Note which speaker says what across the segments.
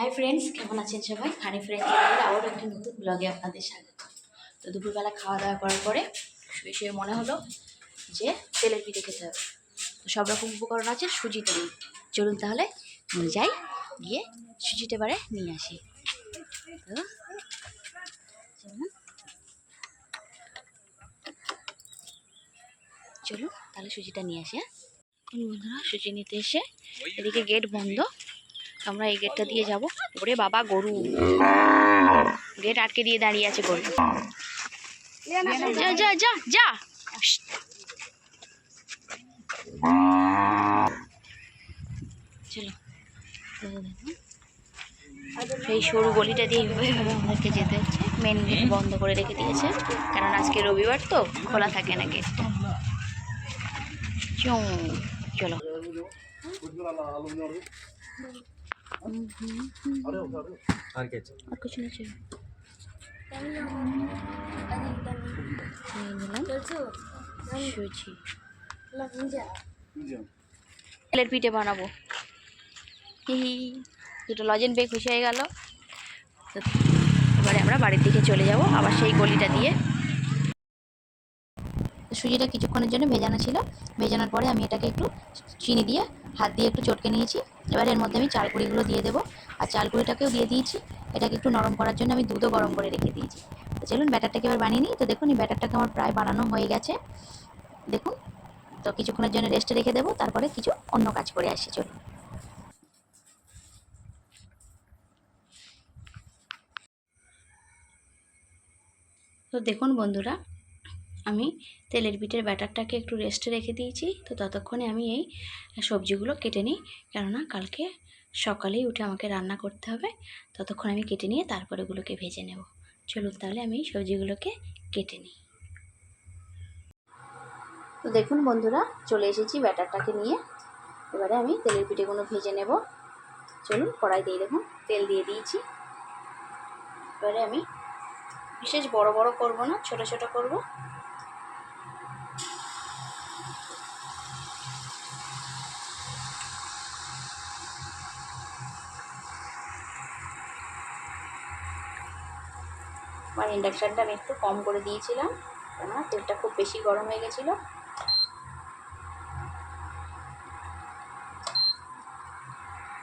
Speaker 1: Hi friends কেমন আছেন সবাই? হানি ফ্রেন্ডস চ্যানেলের আবার একটি নতুন ব্লগে আপনাদের স্বাগত। তো দুপুরবেলা খাওয়া দাওয়া করার পরে শুয়ে শুয়ে মনে হলো যে তেলের পিঠে খেতে হবে। তো সব রকম উপকরণ আছে সুজিটা নিই চলুন তাহলে যাই, গিয়ে সুজিটা এবারে নিয়ে আসি। তো চলুন। চলুন তাহলে সুজিটা নিয়ে আসি হ্যাঁ? বন্ধুরা, সুজি নিতে এসে এদিকে গেট বন্ধ। আমরা এই গেটটা দিয়ে যাব। ওরে বাবা, গরু। গেট আটকে দিয়ে দাঁড়িয়ে আছে গরু। যা যা যা যা। চলো। সেই সরু গলিটা দিয়ে এইভাবে আমাদেরকে যেতে হচ্ছে। মেন গেট বন্ধ করে রেখে দিয়েছে। কারণ আজকে রবিবার তো খোলা থাকে না গেটটা চলো। তেলের পিঠে বানাবো দুটো লজেন পেয়ে খুশি হয়ে গেল। এবারে আমরা বাড়ির দিকে চলে যাব, আবার সেই গলিটা দিয়ে। সুজিটা কিছুক্ষণের জন্য ভেজানো ছিল। ভেজানোর পরে আমি এটাকে একটু চিনি দিয়ে হাত দিয়ে একটু চটকে নিয়েছি। এবার এর মধ্যে আমি চাল কুড়িগুলো দিয়ে দেবো। আর চাল কুড়িটাকেও দিয়ে দিয়েছি। এটাকে একটু নরম করার জন্য আমি দুধও গরম করে রেখে দিয়েছি। তো চলুন ব্যাটারটাকে এবার বানিয়ে নিই। তো দেখুন, এই ব্যাটারটাকে আমার প্রায় বানানো হয়ে গেছে। দেখুন, তো কিছুক্ষণের জন্য রেস্টে রেখে দেবো। তারপরে কিছু অন্য কাজ করে আসি, চলুন। তো দেখুন বন্ধুরা আমি তেলের পিঠের ব্যাটারটাকে একটু রেস্টে রেখে দিয়েছি। তো ততক্ষণে আমি এই সবজিগুলো কেটে নিই। কেননা কালকে সকালেই উঠে আমাকে রান্না করতে হবে। ততক্ষণ আমি কেটে নিয়ে তারপরে ওগুলোকে ভেজে নেব। চলুন তাহলে আমি সবজিগুলোকে কেটে নিই। তো দেখুন বন্ধুরা, চলে এসেছি ব্যাটারটাকে নিয়ে। এবারে আমি তেলের পিঠেগুলো ভেজে নেব। চলুন কড়াই দিয়ে দেখুন, তেল দিয়ে দিয়েছি। এবারে আমি বিশেষ বড় বড় করব না, ছোট ছোট করব। আমার ইন্ডাকশানটা আমি একটু কম করে দিয়েছিলাম, কেননা তেলটা খুব বেশি গরম হয়ে গেছিল।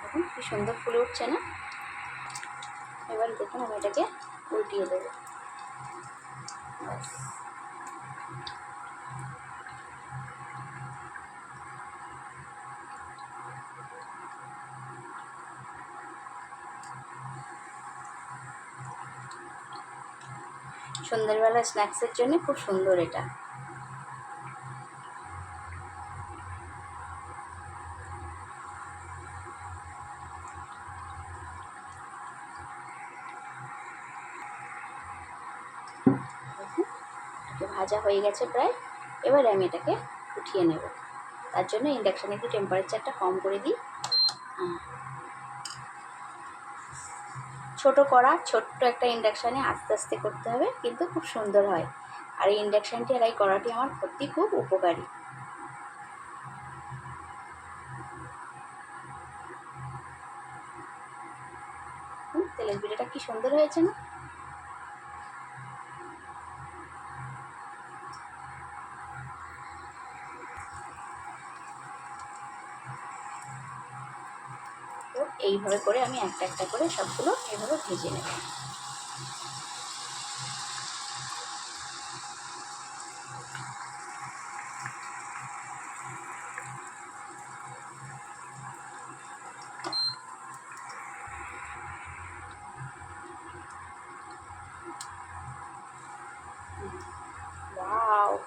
Speaker 1: দেখুন, কি সুন্দর ফুলে উঠছে না? এবার দেখুন আমি এটাকে উল্টিয়ে দেবো। সন্ধ্যেবেলা স্ন্যাক্সের জন্য খুব সুন্দর এটা। ভাজা হয়ে গেছে প্রায়। এবারে আমি এটাকে উঠিয়ে নেব। তার জন্য ইন্ডাকশানে একটু টেম্পারেচারটা কম করে দিই। ছোট করা, ছোট্ট একটা ইন্ডাকশানে আস্তে আস্তে করতে হবে, কিন্তু খুব সুন্দর হয়। আর এই ইন্ডাকশানটি আর এই আমার সত্যি খুব উপকারী। তেলের বিড়াটা কি সুন্দর হয়েছে না? এইভাবে করে আমি একটা একটা করে সবগুলো এইভাবে ভেজে নেব।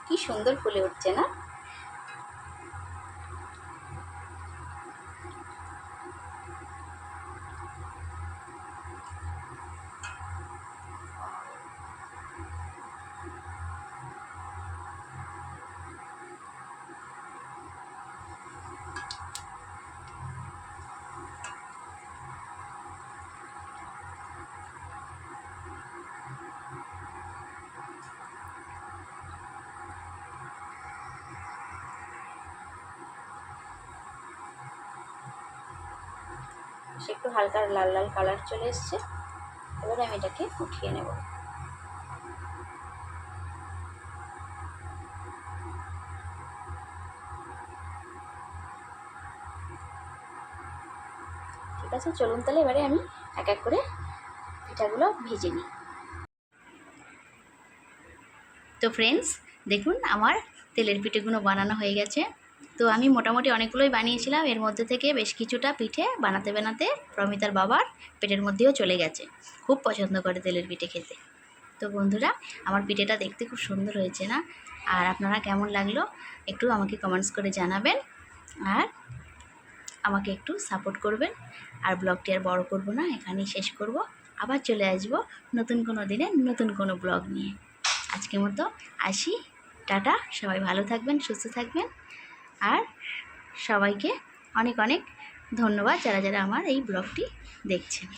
Speaker 1: কি সুন্দর ফুলে উঠছে না? সে একটু হালকা লাল লাল কালার চলে এসছে। এবারে আমি এটাকে উঠিয়ে নেব। ঠিক আছে, চলুন তাহলে এবারে আমি এক এক করে পিঠাগুলো ভেজে নিই। তো ফ্রেন্ডস দেখুন আমার তেলের পিঠেগুলো বানানো হয়ে গেছে। তো আমি মোটামুটি অনেকগুলোই বানিয়েছিলাম। এর মধ্যে থেকে বেশ কিছুটা পিঠে বানাতে বানাতে প্রমিতার বাবার পেটের মধ্যেও চলে গেছে। খুব পছন্দ করে তেলের পিঠে খেতে। তো বন্ধুরা, আমার পিঠেটা দেখতে খুব সুন্দর হয়েছে না? আর আপনারা কেমন লাগল একটু আমাকে কমেন্টস করে জানাবেন। আর আমাকে একটু সাপোর্ট করবেন। আর ব্লগটি আর বড় করব না, এখানেই শেষ করব। আবার চলে আসব নতুন কোনো দিনে নতুন কোনো ব্লগ নিয়ে। আজকের মতো আসি। টাটা, সবাই ভালো থাকবেন, সুস্থ থাকবেন। আর সবাইকে অনেক অনেক ধন্যবাদ যারা যারা আমার এই ব্লগটি দেখছেন।